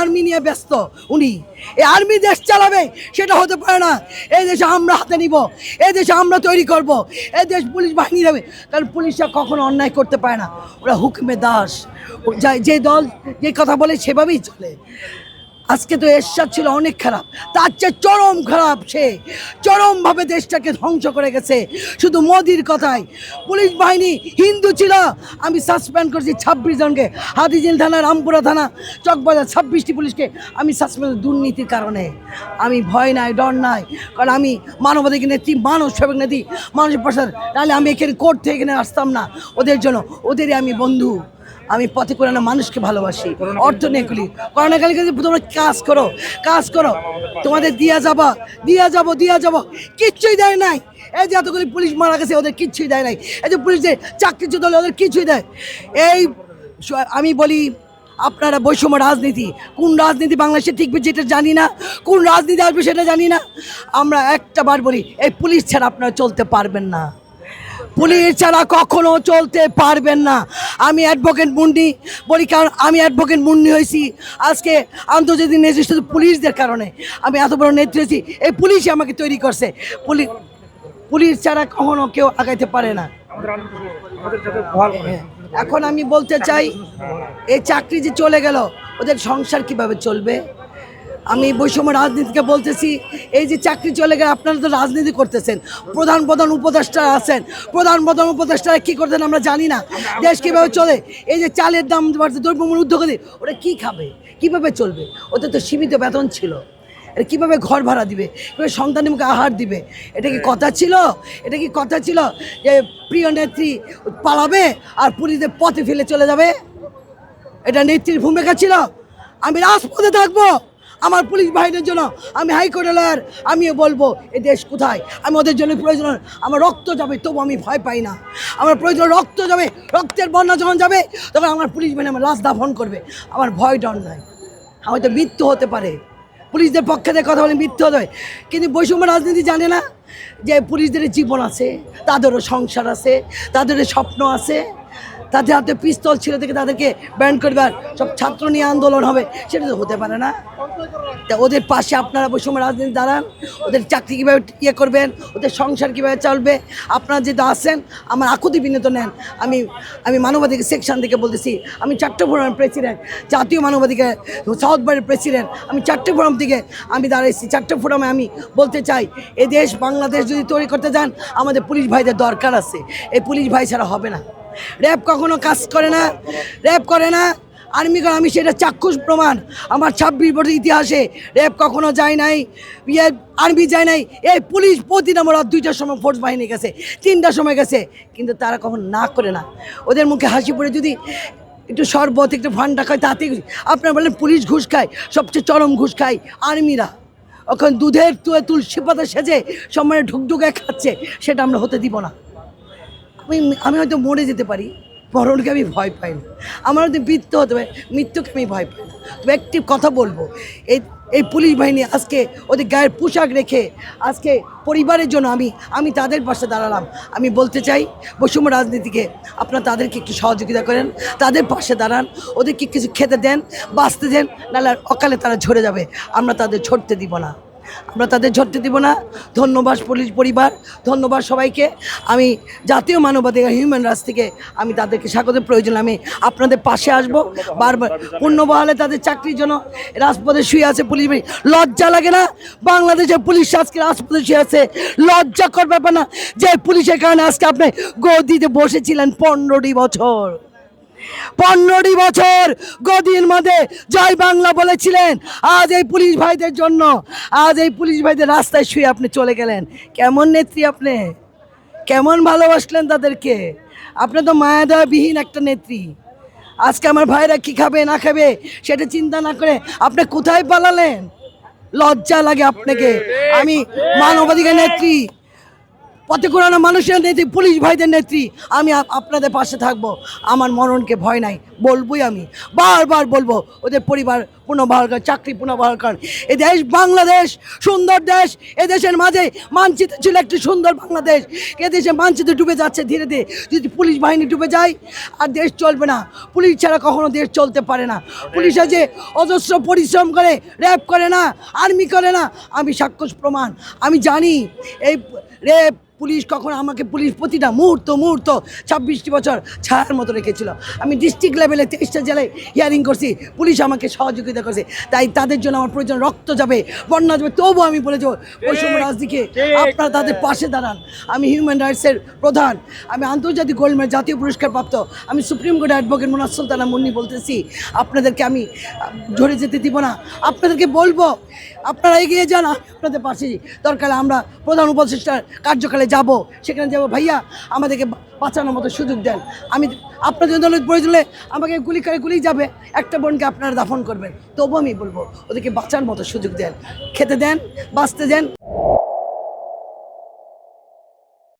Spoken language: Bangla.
আর্মি নিয়ে ব্যস্ত। উনি, এই আর্মি দেশ চালাবে, সেটা হতে পারে না। এই দেশে আমরা হাতে নিব, এই দেশে আমরা তৈরি করব, এই দেশ পুলিশ বাহিনী দেবে কারণ পুলিশরা কখনো অন্যায় করতে পারে না। ওরা হুকুমে দাস। যে দল, যে কথা বলে সেভাবেই চলে। আজকে তো এরশাদ ছিল অনেক খারাপ। তার চেয়ে চরম খারাপ সে। চরমভাবে দেশটাকে ধ্বংস করে গেছে। শুধু মোদির কথায় পুলিশ বাহিনী হিন্দু ছিল। আমি সাসপেন্ড করেছি ছাব্বিশ জনকে। হাতিঝিল থানা, রামপুরা থানা, চকবাজার ছাব্বিশটি পুলিশকে আমি সাসপেন্ড দুর্নীতির কারণে। আমি ভয় নাই, ডর নাই। কারণ আমি মানবাধিকার নেত্রী, মানব সেবক নেত্রী মানুষের প্রসাদ। তাহলে আমি এখানে কোর্ট থেকে এখানে আসতাম না। ওদের জন্য, ওদেরই আমি বন্ধু। আমি পথে করে না মানুষকে ভালোবাসি। অর্থ নিয়ে করি করোনাকালে কিন্তু তোমরা কাজ করো কাজ করো। তোমাদের দিয়া যাবা দিয়া যাব দিয়া যাব। কিচ্ছুই দেয় নাই। এই যে এতগুলি পুলিশ মারা গেছে ওদের কিচ্ছুই দেয় নাই। এই যে পুলিশ পুলিশদের চাকরি চলে ওদের কিছুই দেয়। এই আমি বলি আপনারা বৈষম্য রাজনীতি কোন রাজনীতি বাংলাদেশে টিকবে যেটা জানি না কোন রাজনীতি আসবে সেটা জানি না। আমরা একটা বার বলি এই পুলিশ ছাড়া আপনারা চলতে পারবেন না। পুলিশ ছাড়া কখনো চলতে পারবেন না। আমি অ্যাডভোকেট মুন্ডি বলি, কারণ আমি অ্যাডভোকেট মুন্ডি হয়েছি। আজকে আন্তর্জাতিক নেতৃত্ব পুলিশদের কারণে। আমি এত বড় হয়েছি, এই পুলিশই আমাকে তৈরি করছে। পুলিশ পুলিশ ছাড়া কখনো কেউ আগাইতে পারে না। হ্যাঁ। এখন আমি বলতে চাই, এই চাকরি যে চলে গেল, ওদের সংসার কীভাবে চলবে? আমি বৈষম্য রাজনীতিকে বলতেছি, এই যে চাকরি চলে গেলে আপনারা তো রাজনীতি করতেছেন। প্রধান প্রধান উপদেষ্টা আছেন। প্রধান প্রধান উপদেষ্টারা কী করতেন আমরা জানি না। দেশ কীভাবে চলে? এই যে চালের দাম বাড়ছে, দ্রব্যমূল্য উদ্যোগী ওরা কী খাবে? কীভাবে চলবে? ওদের তো সীমিত বেতন ছিল। এটা কীভাবে ঘর ভাড়া দিবে? কীভাবে সন্তানের মুখে আহার দিবে? এটা কি কথা ছিল? এটা কি কথা ছিল যে প্রিয় নেত্রী পালাবে আর পুলিশদের পথে ফেলে চলে যাবে? এটা নেত্রীর ভূমিকা ছিল। আমি রাজপথে থাকব। আমার পুলিশ বাহিনীর জন্য আমি হাইকোর্টে লয়ার আমিও বলব, এ দেশ কোথায়? আমি ওদের জন্য প্রয়োজন, আমার রক্ত যাবে, তবু আমি ভয় পাই না। আমার প্রয়োজন রক্ত যাবে, রক্তের বন্যা যখন যাবে, তখন আমার পুলিশ বাহিনী আমার লাশ দাফন করবে। আমার ভয় ডর নাই। হয়তো মৃত্যু হতে পারে। পুলিশদের পক্ষে থেকে কথা বলে মৃত্যু হতে হয় কিন্তু বৈষম্য রাজনীতি জানে না যে পুলিশদের জীবন আছে, তাদেরও সংসার আছে, তাদেরও স্বপ্ন আছে। তাদের হাতে পিস্তল ছিল থেকে তাদেরকে ব্যান্ড করবার। সব ছাত্র নিয়ে আন্দোলন হবে, সেটা তো হতে পারে না। তা ওদের পাশে আপনারা বৈষম্য রাজনীতি দাঁড়ান, ওদের চাকরি কীভাবে ইয়ে করবেন, ওদের সংসার কীভাবে চলবে, আপনারা যেটা আসেন আমার আকুতি বিনত নেন। আমি আমি মানবাধিকার সেকশন থেকে বলতেছি, আমি চট্টগ্রামের প্রেসিডেন্ট জাতীয় মানবাধিকার, সাউথ বাড়ির প্রেসিডেন্ট আমি চারটে ফোরাম থেকে আমি দাঁড়াইছি। চারটে ফোরামে আমি বলতে চাই, এ দেশ বাংলাদেশ যদি তৈরি করতে যান, আমাদের পুলিশ ভাইদের দরকার আছে। এই পুলিশ ভাই ছাড়া হবে না। র্যাব কখনো কাজ করে না, র্যাব করে না। আর্মি করে আমি সেটা চাক্ষুষ প্রমাণ। আমার ছাব্বিশ বছর ইতিহাসে র্যাব কখনো যায় নাই ইয়ে আর্মি যায় নাই। এই পুলিশ প্রতিটা মোড়া দুইটার সময় ফোর্স বাহিনী গেছে, তিনটার সময় গেছে। কিন্তু তারা কখন না করে না। ওদের মুখে হাসি পড়ে যদি একটু শরবত, একটু ফান্ডা খায় খুশি। আপনারা বলেন পুলিশ ঘুষ খায়, সবচেয়ে চরম ঘুষ খায় আর্মিরা। ওখানে দুধের তুলে তুলসী পাতা সেজে সময় ঢুকঢুকে খাচ্ছে, সেটা আমরা হতে দিব না। আমি আমি হয়তো মরে যেতে পারি। মরণকে আমি ভয় পাই না। আমার হয়তো মৃত্যু হতে পারে। মৃত্যুকে আমি ভয় পাই না। তবে একটি কথা বলব, এই এই পুলিশ বাহিনী আজকে ওদের গায়ের পোশাক রেখে আজকে পরিবারের জন্য আমি আমি তাদের পাশে দাঁড়ালাম। আমি বলতে চাই, বৈষম্য রাজনীতিকে আপনারা তাদেরকে একটু সহযোগিতা করেন, তাদের পাশে দাঁড়ান, ওদেরকে কিছু খেতে দেন, বাঁচতে দেন, নাহলে অকালে তারা ঝরে যাবে। আমরা তাদের ছড়তে দিব না। আমরা তাদের ঝরতে দিব না। ধন্যবাদ পুলিশ পরিবার, ধন্যবাদ সবাইকে। আমি জাতীয় মানবাধিকার হিউম্যান রাইটস থেকে আমি তাদেরকে স্বাগতের প্রয়োজন। আমি আপনাদের পাশে আসব। বারবার পূর্ণ বহালে তাদের চাকরির জন্য রাজপথে শুয়ে আছে পুলিশ। লজ্জা লাগে না? বাংলাদেশের পুলিশ আজকে রাজপথে শুয়ে আছে। লজ্জা ব্যাপার না যে পুলিশের কারণে আজকে আপনি গদিতে বসেছিলেন পনেরোটি বছর। পনেরোটি বছর গদির মধ্যে জয় বাংলা বলেছিলেন। আজ এই পুলিশ ভাইদের জন্য, আজ এই পুলিশ ভাইদের রাস্তায় শুয়ে আপনি চলে গেলেন। কেমন নেত্রী আপনি? কেমন ভালোবাসলেন তাদেরকে? আপনি তো মায়া দেওয়া বিহীন একটা নেত্রী। আজকে আমার ভাইরা কি খাবে, না খাবে, সেটা চিন্তা না করে আপনি কোথায় পালালেন? লজ্জা লাগে আপনাকে। আমি মানবাধিকার নেত্রী পথে কোরআনা মানুষের নেত্রী, পুলিশ ভাইদের নেত্রী, আমি আপনাদের পাশে থাকব। আমার মরণকে ভয় নাই, বলবই আমি। বারবার বলব, ওদের পরিবার পুনর্বহাল করেন চাকরি পুনর্বহাল করেন এ দেশ বাংলাদেশ, সুন্দর দেশ। এ দেশের মাঝে মানচিত্র ছিল একটি সুন্দর বাংলাদেশ। এ দেশে মানচিত্র ডুবে যাচ্ছে ধীরে ধীরে। যদি পুলিশ বাহিনী ডুবে যায়, আর দেশ চলবে না। পুলিশ ছাড়া কখনো দেশ চলতে পারে না। পুলিশ যে অজস্র পরিশ্রম করে, র্যাব করে না, আর্মি করে না। আমি সাক্ষ্য প্রমাণ। আমি জানি, এই র্যাব, পুলিশ কখন আমাকে পুলিশ প্রতিটা মুহূর্ত মুহূর্ত, ছাব্বিশটি বছর ছায়ার মতো রেখেছিল। আমি ডিস্ট্রিক্ট লেভেলে তেইশটা জেলায় হিয়ারিং করছি। পুলিশ আমাকে সহযোগিতা করছে। তাই তাদের জন্য আমার প্রয়োজন রক্ত যাবে বন্যা যাবে। তবুও আমি বলে যাব বৈষম্য রাজনীতিকে আপনারা তাদের পাশে দাঁড়ান। আমি হিউম্যান রাইটসের প্রধান আমি আন্তর্জাতিক গোল্ড মেডেল জাতীয় পুরস্কার প্রাপ্ত আমি supreme court advocate Monaz Sultana Munni বলতেছি আপনাদেরকে আমি ঝরে যেতে দিব না। আপনাদেরকে বলব আপনারা এগিয়ে যান আপনাদের পাশে দরকার আমরা প্রধান উপদেষ্টার কার্যকালে যাব সেখানে যাব। ভাইয়া আমাদেরকে বাঁচানোর মতো সুযোগ দেন। আমি আপনাদের দলের প্রয়োজনে আমাকে গুলি করে গুলি যাবে, একটা বোনকে আপনারা দাফন করবেন। তবু আমি বলব, ওদেরকে বাঁচার মতো সুযোগ দেন। খেতে দেন, বাঁচতে দেন।